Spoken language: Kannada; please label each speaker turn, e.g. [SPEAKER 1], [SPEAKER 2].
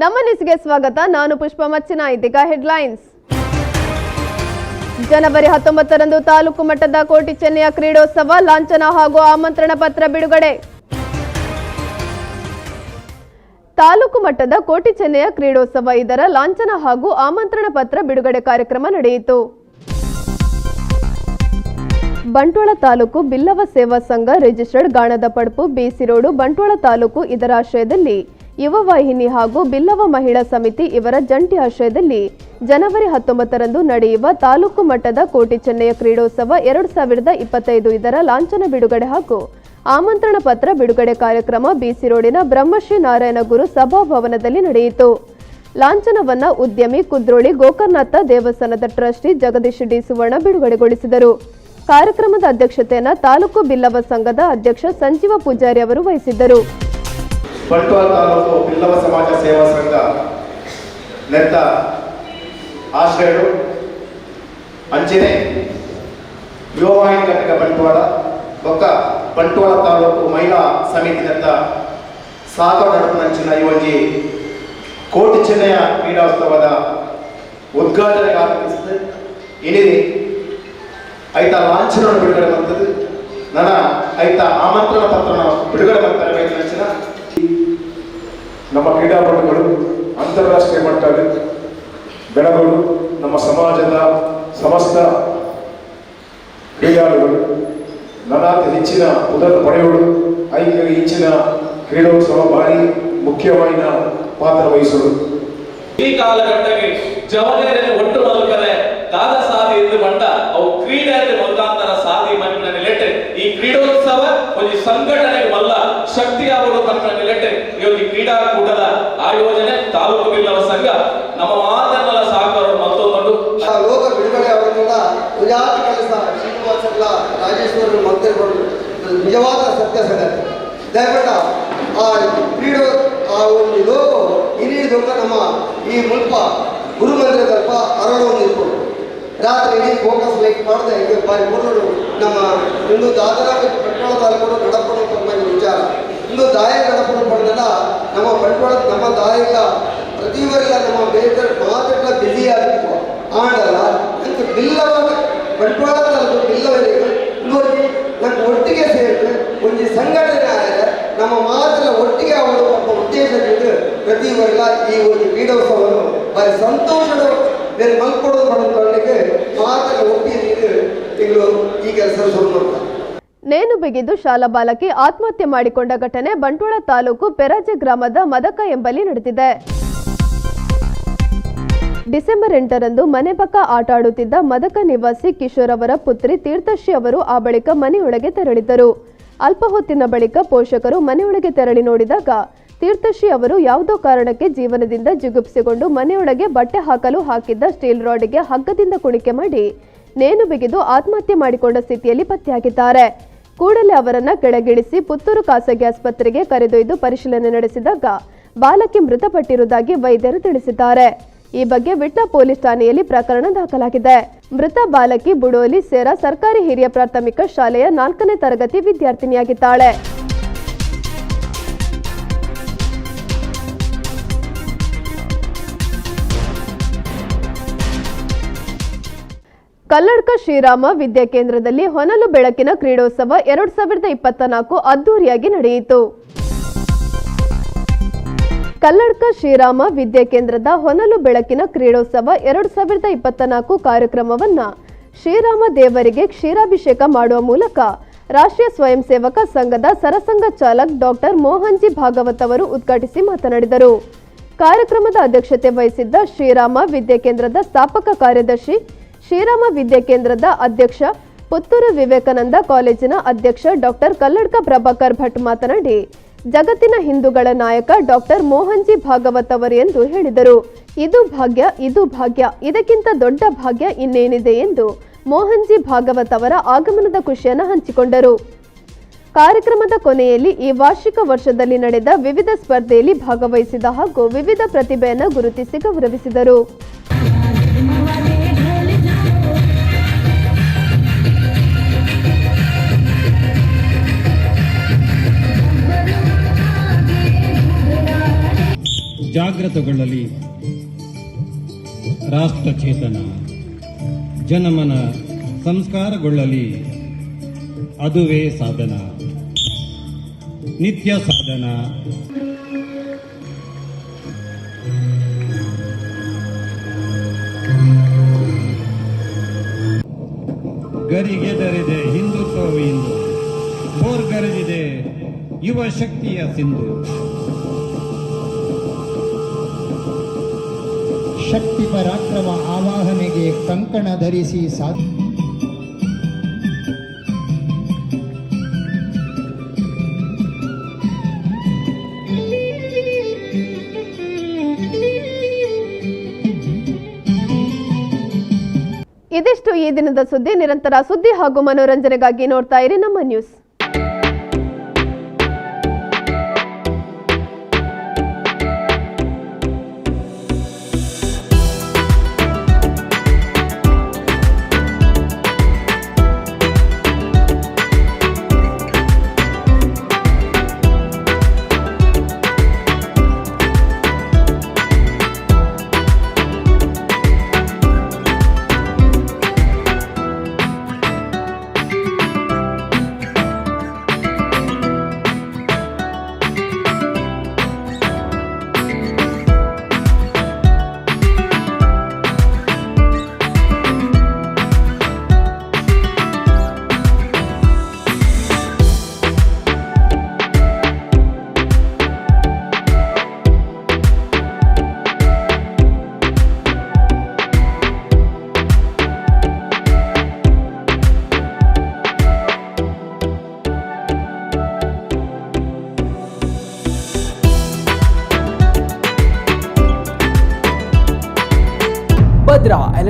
[SPEAKER 1] ನಮ್ಮ ನ್ಯೂಸ್ಗೆ ಸ್ವಾಗತ. ನಾನು ಪುಷ್ಪ ಮಚ್ಚಿನ, ಇದೀಗ ಹೆಡ್ಲೈನ್ಸ್. ಜನವರಿ ಹತ್ತೊಂಬತ್ತರಂದು ತಾಲೂಕು ಮಟ್ಟದ ಕೋಟಿ ಚೆನ್ನೆಯ ಕ್ರೀಡೋತ್ಸವ, ಲಾಂಛನ ಹಾಗೂ ಆಮಂತ್ರಣ ಪತ್ರ ಬಿಡುಗಡೆ. ತಾಲೂಕು ಮಟ್ಟದ ಕೋಟಿ ಚೆನ್ನೆಯ ಕ್ರೀಡೋತ್ಸವ, ಇದರ ಲಾಂಛನ ಹಾಗೂ ಆಮಂತ್ರಣ ಪತ್ರ ಬಿಡುಗಡೆ ಕಾರ್ಯಕ್ರಮ ನಡೆಯಿತು. Bantwal taluk Billava Seva Sangha registered Ganada Padapu BC road Bantwal taluk ಇದರ ಆಶ್ರಯದಲ್ಲಿ ಯುವ ವಾಹಿನಿ ಹಾಗೂ ಬಿಲ್ಲವ ಮಹಿಳಾ ಸಮಿತಿ ಇವರ ಜಂಟಿ ಆಶ್ರಯದಲ್ಲಿ ಜನವರಿ ಹತ್ತೊಂಬತ್ತರಂದು ನಡೆಯುವ ತಾಲೂಕು ಮಟ್ಟದ ಕೋಟಿ ಚೆನ್ನೈಯ ಕ್ರೀಡೋತ್ಸವ ಎರಡು ಸಾವಿರದ ಇಪ್ಪತ್ತೈದು ಇದರ ಲಾಂಛನ ಬಿಡುಗಡೆ ಹಾಗೂ ಆಮಂತ್ರಣ ಪತ್ರ ಬಿಡುಗಡೆ ಕಾರ್ಯಕ್ರಮ ಬಿಸಿ ರೋಡಿನ ಬ್ರಹ್ಮಶ್ರೀ ನಾರಾಯಣ ಗುರು ಸಭಾಭವನದಲ್ಲಿ ನಡೆಯಿತು. ಲಾಂಛನವನ್ನು ಉದ್ಯಮಿ ಕುದ್ರೋಳಿ ಗೋಕರ್ನಾಥ ದೇವಸ್ಥಾನದ ಟ್ರಸ್ಟಿ ಜಗದೀಶ್ ಡಿ ಸುವರ್ಣ ಬಿಡುಗಡೆಗೊಳಿಸಿದರು. ಕಾರ್ಯಕ್ರಮದ ಅಧ್ಯಕ್ಷತೆಯನ್ನು ತಾಲೂಕು ಬಿಲ್ಲವ ಸಂಘದ ಅಧ್ಯಕ್ಷ ಸಂಜೀವ ಪೂಜಾರಿ ಅವರು ವಹಿಸಿದ್ದರು.
[SPEAKER 2] ಬಂಟ್ವಾಳ ತಾಲೂಕು ಬಿಲ್ಲವ ಸಮಾಜ ಸೇವಾ ಸಂಘ ನೆತ್ತ ಆಶ್ರಯರು ಅಂಚಿನ ಯುವವಾಹಿನಿ ಘಟಕ ಬಂಟ್ವಾಳ, ಬೊಕ್ಕ ಬಂಟ್ವಾಳ ತಾಲೂಕು ಮಹಿಳಾ ಸಮಿತಿ ನೆತ್ತ ಸಾಗರ ನಡುಪನಂಚಿನ ಈ ಕೋಟಿ ಚೆನ್ನಯ ಕ್ರೀಡೋತ್ಸವದ ಉದ್ಘಾಟನೆಗೆ ಆಗಮಿಸಿದೆ ಇನಿದೆ ಐತ ಲಾಂಛನವನ್ನು ಬಿಡುಗಡೆ ಮಾಡ್ತದೆ. ನನ್ನ ಐತ ಆಮಂತ್ರಣ ಪತ್ರನ ಬಿಡುಗಡೆ ಮಾಡ್ತಾರೆ ಬೈತಂಚಿನ
[SPEAKER 3] ನಮ್ಮ ಕ್ರೀಡಾಪಟುಗಳು ಅಂತಾರಾಷ್ಟ್ರೀಯ ಮಟ್ಟದ ಬೆಳಗಳು ನಮ್ಮ ಸಮಾಜದ ಸಮಸ್ತ ಕ್ರೀಡಾಳುಗಳು, ನನಾತ ಹೆಚ್ಚಿನ ಉದರ ಪಡೆಯುಗಳು ಐಕ್ಯ ಹೆಚ್ಚಿನ ಕ್ರೀಡೋತ್ಸವ ಭಾರಿ ಮುಖ್ಯವಾದ ಪಾತ್ರ ವಹಿಸೋಳು.
[SPEAKER 4] ಈ ಕಾಲಘಟ್ಟಕ್ಕೆ ಜವಾಬ್ದಾರಿಯಲ್ಲಿ ಒಟ್ಟು ಈ ಕ್ರೀಡೋತ್ಸವ ಒಂದು ಸಂಘಟನೆ ಮಲ್ಲ ಶಕ್ತಿಯಾಗುವ ತನಕ ನಿಲೆಟ್ಟೆ ಈ ಒಂದು ಕ್ರೀಡಾಕೂಟದ ಆಯೋಜನೆ ತಾಲೂಕು ಬಿಲ್ಲವ ಸಂಘ, ನಮ್ಮ ಮಾತನ್ನೆಲ್ಲ ಸಹಕಾರ ಮತ್ತೊಂದು
[SPEAKER 5] ಆ ಲೋಕ ಬಿಡುಗಡೆ ಅವರನ್ನೆಲ್ಲ ಸುಜಾತ ಕೆಲಸ ಶ್ರೀನಿವಾಸ ರಾಜೇಶ್ವರರು ಮಂತ್ರಿಗಳು ನಿಜವಾದ ಸತ್ಯ ಸಂಗತಿ ದಯವಿಟ್ಟು ಆ ಕ್ರೀಡೋ, ಆ ಒಂದು ಲೋಕ ದೊಡ್ಡ ನಮ್ಮ ಈ ಮುಲ್ಪ ಗುರುಮಂದಿರ ಸ್ವಲ್ಪ ಅರಳು ನಿಂತ್ಕೊಂಡು ರಾತ್ರಿ ಇಡೀ ಫೋಕಸ್ ಲೈಟ್ ಮಾಡಿದೆ ಬಾರಿ ಮೂರು ನಮ್ಮ ಇಂದು ದಾದರ ಬಂಟ್ವಾಳ ತಾಲೂಕು ಬಂದ ವಿಚಾರ. ಇನ್ನು ದಾಯ ನಡಪಣ ಪಡೆದ ನಮ್ಮ ಬಂಟ್ವಾಳ ನಮ್ಮ ದಾಯಕ ಪ್ರತಿವರೆಲ್ಲ ನಮ್ಮ ಬೇರೆ ಮಾತೆಲ್ಲ ಬಿಸಿ ಆಗಿತ್ತು ಆಡಲ್ಲ ಅಂತ ಬಿಲ್ಲವ ಬಂಟ್ವಾಳ ತಾಲೂಕು ಬಿಲ್ಲವರಿಗೆ ನೋಡಿ ನಂಗೆ ಒಟ್ಟಿಗೆ ಸೇರಿದ್ರೆ ಒಂದು ಸಂಘಟನೆ ಆದರೆ ನಮ್ಮ ಮಾತ್ರ ಒಟ್ಟಿಗೆ ಅವರು ಒಬ್ಬ ಉದ್ದೇಶದಿಂದ ಪ್ರತಿವರೆಲ್ಲ ಈ ಒಂದು ಕ್ರೀಡೋತ್ಸವವನ್ನು ಬಾರಿ ಸಂತೋಷದ ಬೇರೆ ಮಲ್ಕೊಡೋದು ಮಾಡೋದಕ್ಕೆ ಮಾತ್ರ ಒಟ್ಟಿಗೆ ತಿಂಗಳು ಈ ಕೆಲಸ ಶುರು ಮಾಡ್ತಾರೆ.
[SPEAKER 1] ನೇಣು ಬಿಗಿದು ಶಾಲಾ ಬಾಲಕಿ ಆತ್ಮಹತ್ಯೆ ಮಾಡಿಕೊಂಡ ಘಟನೆ ಬಂಟ್ವಾಳ ತಾಲೂಕು ಪೆರಾಜೆ ಗ್ರಾಮದ ಮದಕ ಎಂಬಲ್ಲಿ ನಡೆದಿದೆ. ಡಿಸೆಂಬರ್ ಎಂಟರಂದು ಮನೆ ಪಕ್ಕ ಆಟ ಆಡುತ್ತಿದ್ದ ಮದಕ ನಿವಾಸಿ ಕಿಶೋರ್ ಅವರ ಪುತ್ರಿ ತೀರ್ಥಶ್ರೀ ಅವರು ಆ ಬಳಿಕ ಮನೆಯೊಳಗೆ ತೆರಳಿದ್ದರು. ಅಲ್ಪ ಹೊತ್ತಿನ ಬಳಿಕ ಪೋಷಕರು ಮನೆಯೊಳಗೆ ತೆರಳಿ ನೋಡಿದಾಗ ತೀರ್ಥಶ್ರೀ ಅವರು ಯಾವುದೋ ಕಾರಣಕ್ಕೆ ಜೀವನದಿಂದ ಜಿಗುಪ್ಸೆಗೊಂಡು ಮನೆಯೊಳಗೆ ಬಟ್ಟೆ ಹಾಕಲು ಹಾಕಿದ್ದ ಸ್ಟೀಲ್ ರಾಡ್ಗೆ ಹಗ್ಗದಿಂದ ಕುಣಿಕೆ ಮಾಡಿ ನೇಣು ಬಿಗಿದು ಆತ್ಮಹತ್ಯೆ ಮಾಡಿಕೊಂಡ ಸ್ಥಿತಿಯಲ್ಲಿ ಪತ್ತೆಯಾಗಿದ್ದಾರೆ. ಕೂಡಲೇ ಅವರನ್ನ ಕೆಳಗಿಳಿಸಿ ಪುತ್ತೂರು ಖಾಸಗಿ ಆಸ್ಪತ್ರೆಗೆ ಕರೆದೊಯ್ದು ಪರಿಶೀಲನೆ ನಡೆಸಿದಾಗ ಬಾಲಕಿ ಮೃತಪಟ್ಟಿರುವುದಾಗಿ ವೈದ್ಯರು ತಿಳಿಸಿದ್ದಾರೆ. ಈ ಬಗ್ಗೆ ವಿಟ್ಲ ಪೊಲೀಸ್ ಠಾಣೆಯಲ್ಲಿ ಪ್ರಕರಣ ದಾಖಲಾಗಿದೆ. ಮೃತ ಬಾಲಕಿ ಬುಡೋಲಿ ಸೇರಾ ಸರ್ಕಾರಿ ಹಿರಿಯ ಪ್ರಾಥಮಿಕ ಶಾಲೆಯ ನಾಲ್ಕನೇ ತರಗತಿ ವಿದ್ಯಾರ್ಥಿನಿಯಾಗಿದ್ದಾಳೆ. ಕಲ್ಲಡ್ಕ ಶ್ರೀರಾಮ ವಿದ್ಯಾಕೇಂದ್ರದಲ್ಲಿ ಹೊನಲು ಬೆಳಕಿನ ಕ್ರೀಡೋತ್ಸವ ಎರಡು ಸಾವಿರದ ಇಪ್ಪತ್ತ ನಾಲ್ಕು ಅದ್ದೂರಿಯಾಗಿ ನಡೆಯಿತು. ಕಲ್ಲಡ್ಕ ಶ್ರೀರಾಮ ವಿದ್ಯಾಕೇಂದ್ರದ ಹೊನಲು ಬೆಳಕಿನ ಕ್ರೀಡೋತ್ಸವ ಎರಡು ಸಾವಿರದ ಇಪ್ಪತ್ತ ನಾಲ್ಕು ಕಾರ್ಯಕ್ರಮವನ್ನ ಶ್ರೀರಾಮ ದೇವರಿಗೆ ಕ್ಷೀರಾಭಿಷೇಕ ಮಾಡುವ ಮೂಲಕ ರಾಷ್ಟ್ರೀಯ ಸ್ವಯಂ ಸೇವಕ ಸಂಘದ ಸರಸಂಘ ಚಾಲಕ್ ಡಾಕ್ಟರ್ ಮೋಹನ್ಜಿ ಭಾಗವತ್ ಅವರು ಉದ್ಘಾಟಿಸಿ ಮಾತನಾಡಿದರು. ಕಾರ್ಯಕ್ರಮದ ಅಧ್ಯಕ್ಷತೆ ವಹಿಸಿದ್ದ ಶ್ರೀರಾಮ ವಿದ್ಯಾಕೇಂದ್ರದ ಸ್ಥಾಪಕ ಕಾರ್ಯದರ್ಶಿ ಶ್ರೀರಾಮ ವಿದ್ಯಾಕೇಂದ್ರದ ಅಧ್ಯಕ್ಷ ಪುತ್ತೂರು ವಿವೇಕಾನಂದ ಕಾಲೇಜಿನ ಅಧ್ಯಕ್ಷ ಡಾಕ್ಟರ್ ಕಲ್ಲಡ್ಕ ಪ್ರಭಾಕರ್ ಭಟ್ ಮಾತನಾಡಿ, ಜಗತ್ತಿನ ಹಿಂದೂಗಳ ನಾಯಕ ಡಾಕ್ಟರ್ ಮೋಹನ್ಜಿ ಭಾಗವತ್ ಅವರು ಎಂದು ಹೇಳಿದರು. ಇದು ಭಾಗ್ಯ ಇದು ಭಾಗ್ಯ, ಇದಕ್ಕಿಂತ ದೊಡ್ಡ ಭಾಗ್ಯ ಇನ್ನೇನಿದೆ ಎಂದು ಮೋಹನ್ಜಿ ಭಾಗವತ್ ಅವರ ಆಗಮನದ ಖುಷಿಯನ್ನು ಹಂಚಿಕೊಂಡರು. ಕಾರ್ಯಕ್ರಮದ ಕೊನೆಯಲ್ಲಿ ಈ ವಾರ್ಷಿಕ ವರ್ಷದಲ್ಲಿ ನಡೆದ ವಿವಿಧ ಸ್ಪರ್ಧೆಯಲ್ಲಿ ಭಾಗವಹಿಸಿದ ಹಾಗೂ ವಿವಿಧ ಪ್ರತಿಭೆಯನ್ನು ಗುರುತಿಸಿ ಗೌರವಿಸಿದರು.
[SPEAKER 6] ಜಾಗೃತಗೊಳ್ಳಲಿ ರಾಷ್ಟ್ರ ಚೇತನ ಜನಮನ ಸಂಸ್ಕಾರಗೊಳ್ಳಲಿ. ಅದುವೇ ಸಾಧನ. ನಿತ್ಯ ಸಾಧನ. ಗರಿಗೆದರಿದೆ ಹಿಂದುತ್ವವು ಇಂದು. ಬೋರ್ಗರೆದಿದೆ ಯುವ ಶಕ್ತಿಯ ಸಿಂಧು.
[SPEAKER 7] ಶಕ್ತಿ ಪರಾಕ್ರಮ ಆವಾಹನೆಗೆ ಕಂಕಣ ಧರಿಸಿ ಸಾ
[SPEAKER 1] ಇದಿಷ್ಟು ಈ ದಿನದ ಸುದ್ದಿ. ನಿರಂತರ ಸುದ್ದಿ ಹಾಗೂ ಮನೋರಂಜನೆಗಾಗಿ ನೋಡ್ತಾ ಇರಿ ನಮ್ಮ news.